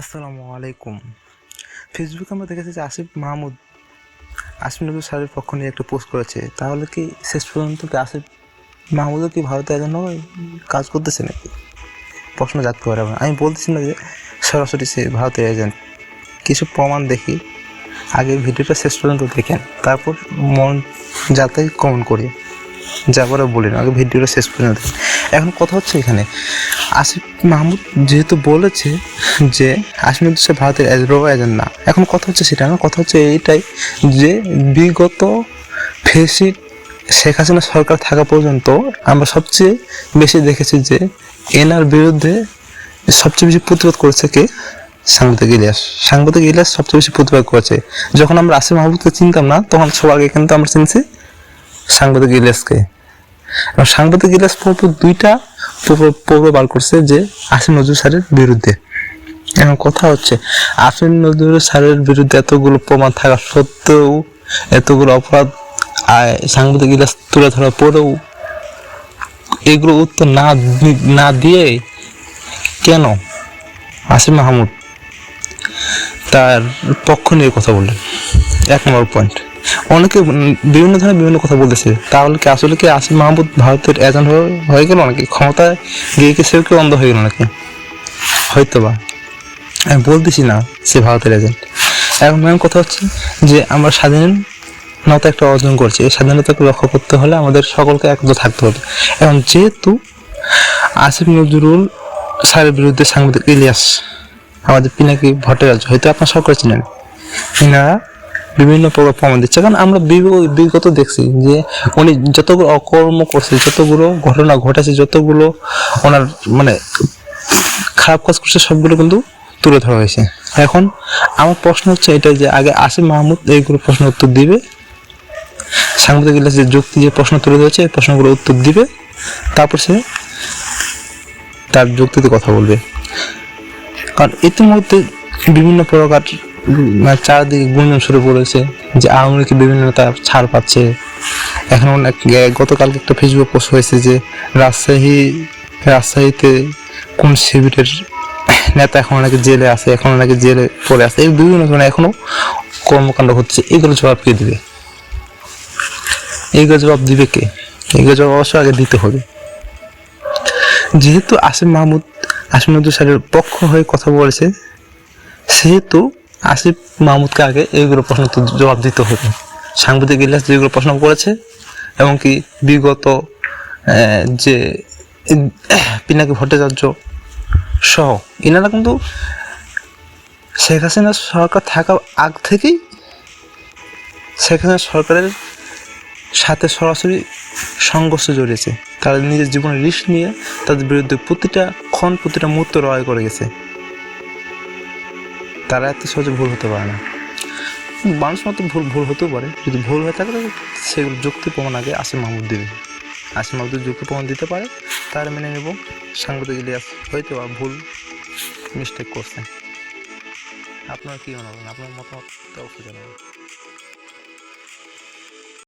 আসসালামু আলাইকুম। ফেসবুকে আমরা দেখেছি যে আসিফ মাহমুদ আসিফ নজরুল স্যারের পক্ষ নিয়ে একটা পোস্ট করেছে। তাহলে কি শেষ পর্যন্ত কি আসিফ মাহমুদও কি ভারতের জন্য কাজ করতেছে নাকি? প্রশ্ন জাগতে পারে। আমি বলতেছি না যে সরাসরি সে ভারতের এজেন্ট কিছু প্রমাণ দেখি। আগে ভিডিওটা শেষ পর্যন্ত দেখেন। তারপর মন যাতে কমেন্ট করি। যা করে বলি না, আগে ভিডিওটা শেষ পর্যন্ত দেখেন। এখন কথা হচ্ছে এখানে, আসিফ মাহমুদ যেহেতু বলেছে যে নজরুল স্যার ভারতের এজেন্ট না, এখন কথা হচ্ছে সেটা না, কথা হচ্ছে এইটাই যে বিগত ফেসিট শেখ হাসিনা সরকার থাকা পর্যন্ত আমরা সবচেয়ে বেশি দেখেছি যে এনার বিরুদ্ধে সবচেয়ে বেশি প্রতিবাদ করেছে কে? সাংবাদিক ইলিয়াস। সাংবাদিক ইলিয়াস সবচেয়ে বেশি প্রতিবাদ করেছে। যখন আমরা আসিফ মাহমুদকে চিনতাম না, তখন সবার আগে কিন্তু আমরা চিনছি সাংবাদিক ইলিয়াসকে। এবং সাংবাদিক ইলিয়াস পরপর দুইটা পূর্ব বার করছে যে আসিম নজরুল স্যারের বিরুদ্ধে। এখন কথা হচ্ছে, আসিফ নজরুল স্যারের বিরুদ্ধে এতগুলো প্রমাণ থাকা সত্ত্বেও এতগুলো অপরাধ সাংবাদিক ইলিয়াস তুলে ধরার পরেও এগুলো উত্তর না না দিয়ে কেন আসিম মাহমুদ তার পক্ষ নিয়ে কথা বললেন? এক নম্বর পয়েন্ট অনেকে বিভিন্ন ধরনের বিভিন্ন কথা বলতেছে। তাহলে কি আসলে কি আসিফ মাহমুদ ভারতের এজেন্ট হয়ে- গেল নাকি? ক্ষমতায় গিয়ে কি সেও কি অন্ধ হয়ে গেল নাকি? হয়তো বা আমি বলতেছি না সে ভারতের এজেন্ট। এখন মেন কথা হচ্ছে যে আমরা স্বাধীনতা একটা অর্জন করছি। এই স্বাধীনতাকে রক্ষা করতে হলে আমাদের সকলকে একত্র থাকতে হবে। এখন যেহেতু আসিফ নজরুল স্যারের বিরুদ্ধে সাংবাদিক ইলিয়াস আমাদের পিনাকি ভট্টাচার্য, হয়তো আপনার সকলে চিনেন। এনারা বিভিন্ন প্রমাণ দিচ্ছে। কারণ আমরা বিগ- বিগত দেখছি যে উনি যতগুলো অকর্ম করছে, যতগুলো ঘটনা ঘটেছে, যতগুলো ওনার মানে খারাপ কাজ করছে, সবগুলো কিন্তু তুলে ধরা হয়েছে। এখন আমার প্রশ্ন হচ্ছে এটাই যে আগে আসিফ মাহমুদ এইগুলো প্রশ্ন উত্তর দিবে? সাংবাদিক যে যুক্তি যে প্রশ্ন তুলে ধরেছে, এই প্রশ্নগুলো উত্তর দিবে। তারপর সে তার যুক্তিতে কথা বলবে। কারণ ইতিমধ্যে বিভিন্ন প্রকার চারদিকে গুঞ্জন শুরু করেছে যে আওয়ামী লীগের বিভিন্ন নেতা ছাড় পাচ্ছে। এখন অনেক গতকালকে একটা ফেসবুক পোস্ট হয়েছে যে রাজশাহী, রাজশাহীতে কোন শিবিরের নেতা এখন অনেকে জেলে আছে, এখন অনেকে জেলে পড়ে আছে, এই বিভিন্ন ধরনের এখনও কর্মকাণ্ড হচ্ছে। এগুলো জবাব কে দিবে? এইগুলো জবাব দিবে কে? এইগুলো জবাব অবশ্যই আগে দিতে হবে। যেহেতু আসিফ মাহমুদ নজরুল স্যারের পক্ষ হয়ে কথা বলেছে, সেহেতু আসিফ মাহমুদকে আগে এইগুলো প্রশ্ন জবাব দিতে হবে। সাংবাদিক ইলিয়াস যেগুলো প্রশ্ন করেছে, এবং কি বিগত যে পিনাকি ভট্টাচার্য সহ এনারা কিন্তু শেখ হাসিনা সরকার থাকার আগ থেকেই শেখ হাসিনা সরকারের সাথে সরাসরি সংঘর্ষ জড়িয়েছে। তারা নিজের জীবনের রিস্ক নিয়ে তাদের বিরুদ্ধে প্রতিটা ক্ষণ প্রতিটা মুহূর্ত লড়াই করে গেছে। তারা এত সহজে ভুল হতে পারে না। মানুষ মতো ভুল ভুল হতেও পারে। যদি ভুল হয়ে থাকে, তাহলে সেগুলো যুক্তি প্রমাণ আগে আসিম মাহমুদ দেবে। আসিম মাহমুদ যুক্তি প্রমাণ দিতে পারে, তার মেনে নেব। সাংবাদিক ইলিয়াস হয়তো বা ভুল মিস্টেক করছে। আপনার কী মনে হবেন আপনার মতামত অবশ্যই জানাবেন।